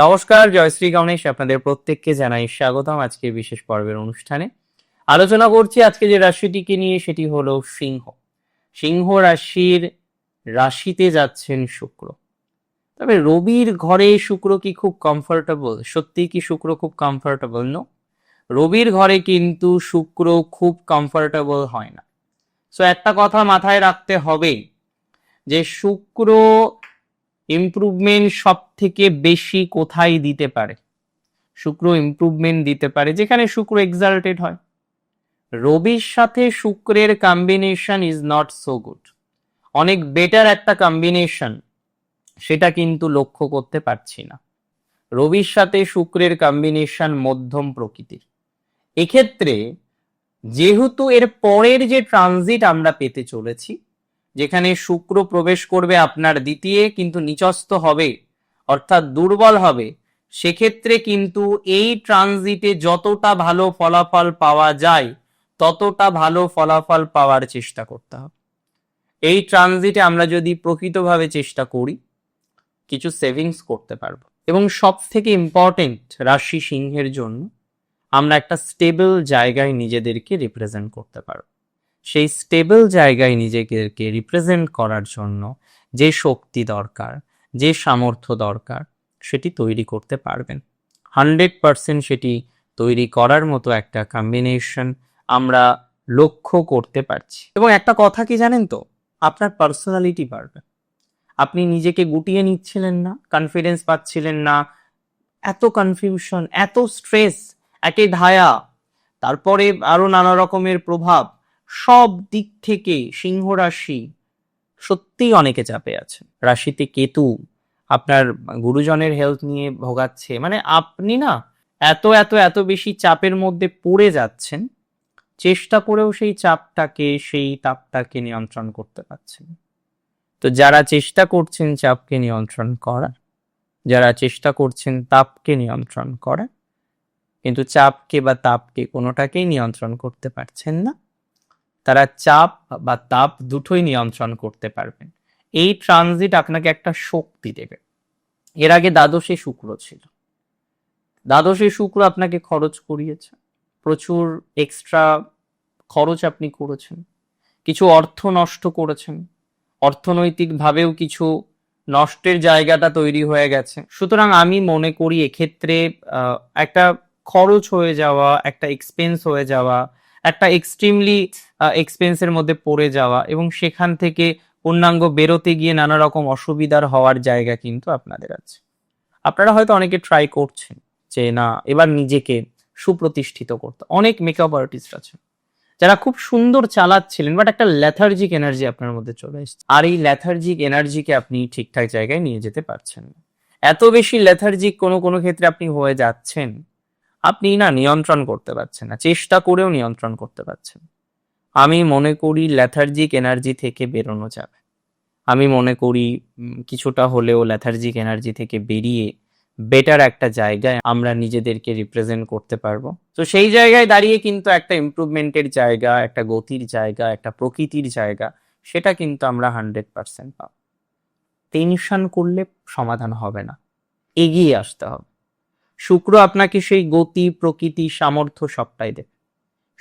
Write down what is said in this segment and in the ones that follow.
নমস্কার জয়শ্রী গণেশ আপনাদের প্রত্যেককে জানাই স্বাগতম আজকে বিশেষ পর্বের অনুষ্ঠানে। আলোচনা করছি আজকে যে রাশিটিকে নিয়ে, সেটি হলো সিংহ। সিংহ রাশির রাশিতে যাচ্ছেন শুক্র। তবে রবির ঘরে শুক্র কি খুব কমফোর্টেবল সত্যি কি শুক্র খুব কমফোর্টেবল নো রবির ঘরে কিন্তু শুক্র খুব কমফোর্টেবল হয় না। সো একটা কথা মাথায় রাখতে হবে যে শুক্র ইমপ্রুভমেন্ট সব থেকে বেশি কোথায় দিতে পারে? শুক্র ইমপ্রুভমেন্ট দিতে পারে, যেখানে শুক্র এক্সাল্টেড হয়। রবির সাথে শুক্রের combination is not so good অনেক বেটার একটা কম্বিনেশন সেটা কিন্তু লক্ষ্য করতে পারছি না। রবির সাথে শুক্রের কম্বিনেশন মধ্যম প্রকৃতির। এক্ষেত্রে যেহেতু এর পরের যে ট্রানজিট আমরা পেতে চলেছি যেখানে শুক্র প্রবেশ করবে আপনার দ্বিতীয় কিন্তু নিচস্থ হবে, অর্থাৎ দুর্বল হবে। সেক্ষেত্রে কিন্তু এই ট্রানজিটে যতটা ভালো ফলাফল পাওয়া যায়, ততটা ভালো ফলাফল পাওয়ার চেষ্টা করতে হবে। এই ট্রানজিটে আমরা যদি প্রকৃতভাবে চেষ্টা করি, কিছু সেভিংস করতে পারব। এবং সব থেকে ইম্পর্টেন্ট রাশি সিংহের জন্য আমরা একটা স্টেবল জায়গায় নিজেদেরকে রিপ্রেজেন্ট করতে পারব। সেই স্টেবল জায়গায় নিজেদেরকে রিপ্রেজেন্ট করার জন্য যে শক্তি দরকার, যে সামর্থ্য দরকার, সেটি তৈরি করতে পারবেন। হান্ড্রেড পারসেন্ট সেটি তৈরি করার মতো একটা কম্বিনেশন আমরা লক্ষ্য করতে পারছি। এবং একটা কথা কি জানেন তো? আপনার পার্সোনালিটি বাড়বে। আপনি নিজেকে গুটিয়ে নিচ্ছিলেন না কনফিডেন্স পাচ্ছিলেন না, এত কনফিউশন এত স্ট্রেস একে ধায়া, তারপরে আরও নানা রকমের প্রভাব। সব দিক থেকে সিংহ রাশি সত্যিই অনেকে চাপে আছে। রাশিতে কেতু আপনার গুরুজনের হেলথ নিয়ে ভোগাচ্ছে। মানে আপনি না এত এত এত বেশি চাপের মধ্যে পড়ে যাচ্ছেন, চেষ্টা করেও সেই চাপটাকে, সেই তাপটাকে নিয়ন্ত্রণ করতে পারছেন। তো যারা চেষ্টা করছেন চাপকে নিয়ন্ত্রণ করার যারা চেষ্টা করছেন তাপকে নিয়ন্ত্রণ করার কিন্তু চাপকে বা তাপকে কোনোটাকেই নিয়ন্ত্রণ করতে পারছেন না। তারা চাপ বা তাপ দুটোই নিয়ন্ত্রণ করতে পারবেন এই ট্রানজিট আপনাকে একটা শক্তি দেবে। এর আগে দ্বাদশে শুক্র ছিল। দ্বাদশে শুক্র আপনাকে খরচ করিয়েছে। প্রচুর এক্সট্রা খরচ আপনি করেছেন। কিছু অর্থ নষ্ট করেছেন। অর্থনৈতিকভাবেও কিছু নষ্টের জায়গাটা তৈরি হয়ে গেছে। সুতরাং আমি মনে করি এক্ষেত্রে একটা খরচ হয়ে যাওয়া, একটা এক্সপেন্স হয়ে যাওয়া একটা এক্সট্রিমলি এক্সপেন্সের মধ্যে পড়ে যাওয়া এবং সেখান থেকে পূর্ণাঙ্গ বেরোতে গিয়ে নানা রকম অসুবিধার হওয়ার জায়গা কিন্তু আপনাদের আছে। আপনারা হয়তো অনেকে ট্রাই করছেন যে, না, এবার নিজেকে সুপ্রতিষ্ঠিত করতে। অনেক মেকআপ আর্টিস্ট আছে যারা খুব সুন্দর চালাচ্ছিলেন বাট একটা ল্যাথার্জিক এনার্জি আপনার মধ্যে চলে এসছে। আর এই ল্যাথার্জিক এনার্জিকে আপনি ঠিকঠাক জায়গায় নিয়ে যেতে পারছেন না। এত বেশি ল্যাথার্জিক কোনো কোনো ক্ষেত্রে আপনি হয়ে যাচ্ছেন আপনি না নিয়ন্ত্রণ করতে পারছেন না, চেষ্টা করেও নিয়ন্ত্রণ করতে পারছেন আমি মনে করি ল্যাথার্জিক এনার্জি থেকে বেরোনো যাবে। আমি মনে করি কিছুটা হলেও ল্যাথার্জিক এনার্জি থেকে বেরিয়ে বেটার একটা জায়গায় আমরা নিজেদেরকে রিপ্রেজেন্ট করতে পারব। তো সেই জায়গায় দাঁড়িয়ে কিন্তু একটা ইমপ্রুভমেন্টের জায়গা, একটা গতির জায়গা, একটা প্রকৃতির জায়গা, সেটা কিন্তু আমরা হান্ড্রেড পার্সেন্ট পাবো। টেনশন করলে সমাধান হবে না। এগিয়ে আসতে হবে। শুক্র আপনাকে সেই গতি, প্রকৃতি, সামর্থ্য সবটাই দেবে।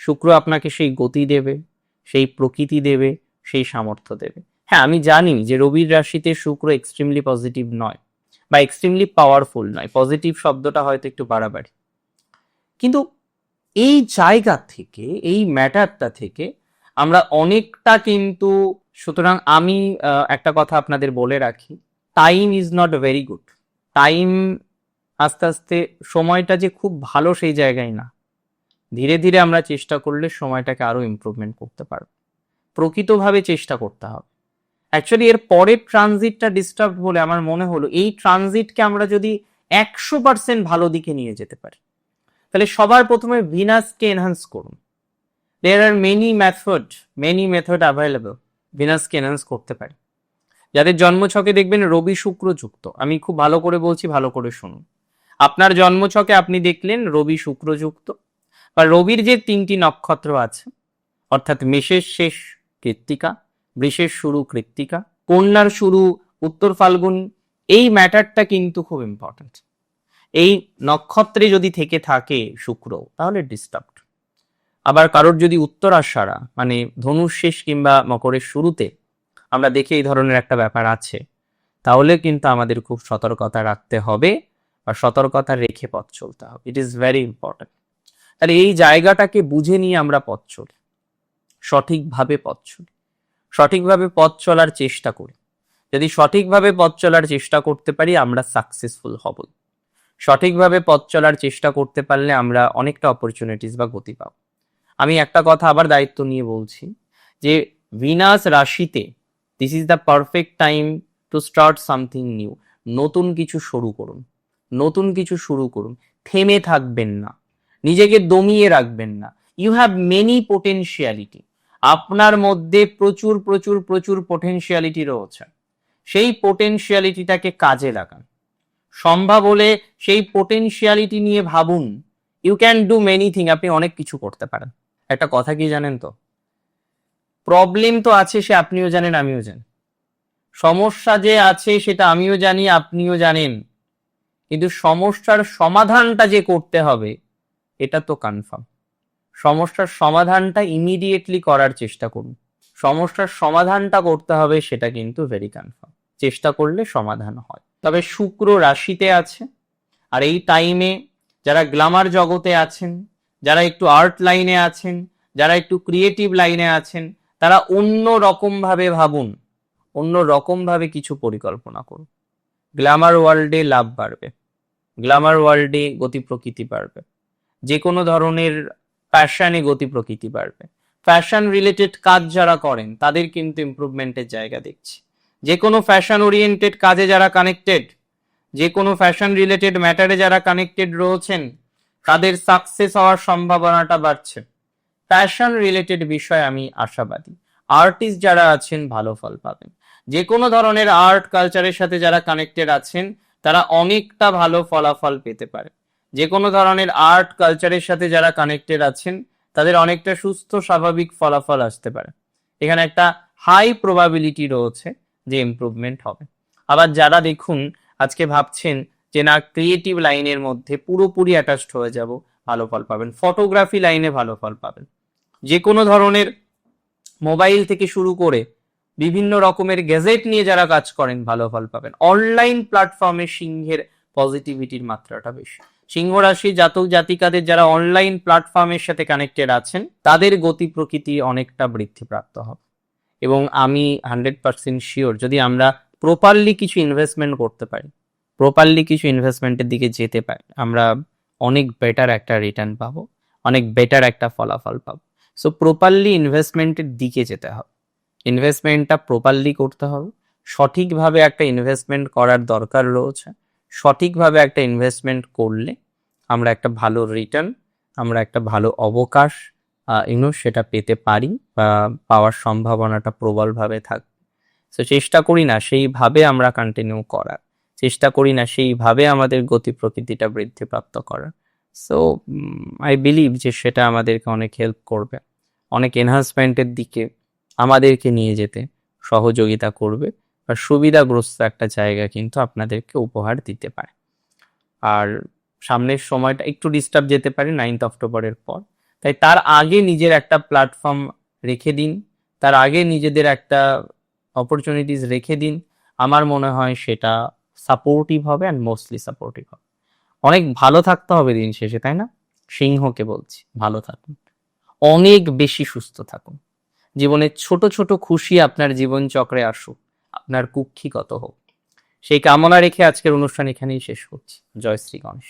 শুক্র আপনাকে সেই গতি দেবে, সেই প্রকৃতি দেবে, সেই সামর্থ্য দেবে। হ্যাঁ আমি জানি যে রবির রাশিতে শুক্র এক্সট্রিমলি পজিটিভ নয় বা এক্সট্রিমলি পাওয়ারফুল নয়। পজিটিভ শব্দটা হয়তো একটু বাড়াবাড়ি। কিন্তু এই জায়গা থেকে, এই ম্যাটারটা থেকে আমরা অনেকটা কিন্তু, সুতরাং আমি একটা কথা আপনাদের বলে রাখি time is not very good time আস্তে আস্তে সময়টা যে খুব ভালো সেই জায়গায় না। ধীরে ধীরে আমরা চেষ্টা করলে সময়টাকে আরও ইমপ্রুভমেন্ট করতে পারব। প্রকৃতভাবে চেষ্টা করতে হবে। অ্যাকচুয়ালি এর পরের ট্রানজিটটা ডিস্টার্ব বলে আমার মনে হলো এই ট্রানজিটকে আমরা যদি একশো পার্সেন্ট ভালো দিকে নিয়ে যেতে পারি, তাহলে সবার প্রথমে ভিনাসকে এনহান্স করুন। There are many method many method available ভিনাসকে enhance করতে পারি। যাদের জন্মছকে দেখবেন রবি শুক্র যুক্ত। আমি খুব ভালো করে বলছি, ভালো করে শুনুন। আপনার জন্মছকে আপনি দেখলেন রবি শুক্র যুক্ত বা রবির যে তিনটি নক্ষত্র আছে, অর্থাৎ মেষের শেষ কৃত্তিকা, বৃষের শুরু কৃত্তিকা, কন্যার শুরু উত্তর ফাল্গুন, এই ম্যাটারটা কিন্তু খুব ইম্পর্ট্যান্ট এই নক্ষত্রে যদি থেকে থাকে শুক্র, তাহলে ডিস্টার্বড আবার কারোর যদি উত্তরাশারা মানে ধনুর শেষ কিংবা মকরের শুরুতে আমরা দেখি এই ধরনের একটা ব্যাপার আছে, তাহলে কিন্তু আমাদের খুব সতর্কতা রাখতে হবে। বা সতর্কতা রেখে পথ চলতে হবে। ইট ইজ ভেরি ইম্পর্টেন্ট তাহলে এই জায়গাটাকে বুঝে নিয়ে আমরা পথ চলি। সঠিকভাবে পথ চলি। সঠিকভাবে পথ চলার চেষ্টা করি। যদি সঠিকভাবে পথ চলার চেষ্টা করতে পারি, আমরা সাকসেসফুল হব। সঠিকভাবে পথ চলার চেষ্টা করতে পারলে আমরা অনেকটা অপরচুনিটিস বা গতি পাব। আমি একটা কথা আবার দায়িত্ব নিয়ে বলছি যে ভিনাস রাশিতে this is the perfect time to start something new নতুন কিছু শুরু করুন। নতুন কিছু শুরু করুন। থেমে থাকবেন না। নিজেকে দমিয়ে রাখবেন না। ইউ হ্যাভ মেনি পোটেনশিয়ালিটি আপনার মধ্যে প্রচুর প্রচুর প্রচুর পোটেনশিয়ালিটি রয়েছে। সেই পোটেনশিয়ালিটিটাকে কাজে লাগান। সম্ভব হলে সেই পোটেনশিয়ালিটি নিয়ে ভাবুন। You can do many thing আপনি অনেক কিছু করতে পারেন। একটা কথা কি জানেন তো? প্রবলেম তো আছে, সে আপনিও জানেন, আমিও জানি। সমস্যা যে আছে, সেটা আমিও জানি, আপনিও জানেন। কিন্তু সমস্যার সমাধানটা যে করতে হবে, এটা তো কনফার্ম সমস্যার সমাধানটা ইমিডিয়েটলি করার চেষ্টা করুন। সমস্যার সমাধানটা করতে হবে, সেটা কিন্তু ভেরি কনফার্ম চেষ্টা করলে সমাধান হয়। তবে শুক্র রাশিতে আছে, আর এই টাইমে যারা গ্লামার জগতে আছেন, যারা একটু আর্ট লাইনে আছেন, যারা একটু ক্রিয়েটিভ লাইনে আছেন, তারা অন্য রকম ভাবে ভাবুন, অন্য রকম ভাবে কিছু পরিকল্পনা করুন। গ্ল্যামার ওয়ার্ল্ডে লাভ বাড়বে। গ্ল্যামার ওয়ার্ল্ডে গতি প্রকৃতি বাড়বে। যে কোনো ধরনের ফ্যাশনে গতি প্রকৃতি বাড়বে। ফ্যাশন রিলেটেড কাজ যারা করেন, তাদের কিন্তু ইমপ্রুভমেন্টের জায়গা দেখছি। যে কোনো ফ্যাশন ওরিয়েন্টেড কাজে যারা কানেক্টেড যে কোনো ফ্যাশন রিলেটেড ম্যাটারে যারা কানেক্টেড রয়েছেন, তাদের সাকসেস হওয়ার সম্ভাবনাটা বাড়ছে। ফ্যাশন রিলেটেড বিষয়ে আমি আশাবাদী। আর্টিস্ট যারা আছেন, ভালো ফল পাবেন। যে কোনো ধরনের আর্ট, কালচারের সাথে যারা কানেক্টেড আছেন তারা অনেকটা ভালো ফলাফল পেতে পারে। যে কোনো ধরনের আর্ট, কালচারের সাথে যারা কানেক্টেড আছেন, তাদের অনেকটা সুস্থ, স্বাভাবিক ফলাফল আসতে পারে। এখানে একটা হাই প্রবাবিলিটি রয়েছে যে ইমপ্রুভমেন্ট হবে। আবার যারা দেখুন, আজকে ভাবছেন যে না ক্রিয়েটিভ লাইনের মধ্যে পুরোপুরি অ্যাটাচড হয়ে যাব, ভালো ফল পাবেন। ফটোগ্রাফি লাইনে ভালো ফল পাবেন। যে কোনো ধরনের মোবাইল থেকে শুরু করে বিভিন্ন রকমের গ্যাজেট নিয়ে যারা কাজ করেন, ভালো ফল পাবেন। অনলাইন প্ল্যাটফর্মে সিংহের পজিটিভিটির মাত্রাটা বেশি। সিংহ রাশি জাতক জাতিকাদের যারা অনলাইন প্ল্যাটফর্মের সাথে কানেক্টেড আছেন, তাদের গতি প্রকৃতি অনেকটা বৃদ্ধিপ্রাপ্ত হবে। এবং আমি হান্ড্রেড পার্সেন্ট শিওর যদি আমরা প্রপারলি কিছু ইনভেস্টমেন্ট করতে পারি প্রপারলি কিছু ইনভেস্টমেন্টের দিকে যেতে পারি, আমরা অনেক বেটার একটা রিটার্ন পাবো, অনেক বেটার একটা ফলাফল পাবো। সো প্রপারলি ইনভেস্টমেন্টের দিকে যেতে হবে। ইনভেস্টমেন্টটা প্রপারলি করতে হবে। সঠিকভাবে একটা ইনভেস্টমেন্ট করার দরকার রয়েছে। সঠিকভাবে একটা ইনভেস্টমেন্ট করলে আমরা একটা ভালো রিটার্ন আমরা একটা ভালো অবকাশ ইউনো সেটা পেতে পারি বা পাওয়ার সম্ভাবনাটা প্রবলভাবে থাকবে সো চেষ্টা করি না সেইভাবে আমরা কন্টিনিউ করার চেষ্টা করি না সেইভাবে আমাদের গতি প্রকৃতিটা বৃদ্ধিপ্রাপ্ত করার সো আই বিলিভ যে সেটা আমাদেরকে অনেক হেল্প করবে। অনেক এনহান্সমেন্টের দিকে আমাদেরকে নিয়ে যেতে সহযোগিতা করবে বা সুবিধাগ্রস্ত একটা জায়গা কিন্তু আপনাদেরকে উপহার দিতে পারে। আর সামনের সময়টা একটু ডিস্টার্ব যেতে পারে নাইন্থ অক্টোবরের পর। তাই তার আগে নিজের একটা প্ল্যাটফর্ম রেখে দিন, তার আগে নিজেদের একটা অপরচুনিটিস রেখে দিন। আমার মনে হয় সেটা সাপোর্টিভ হবে অ্যান্ড মোস্টলি সাপোর্টিভ হবে। অনেক ভালো থাকতে হবে দিন শেষে, তাই না? সিংহকে বলছি, ভালো থাকুন। অনেক বেশি সুস্থ থাকুন। জীবনের ছোট ছোট খুশি আপনার জীবন চক্রে আসুক, আপনার কুক্ষিগত হোক। সেই কামনা রেখে আজকের অনুষ্ঠান এখানেই শেষ করছি। জয় শ্রী গণেশ।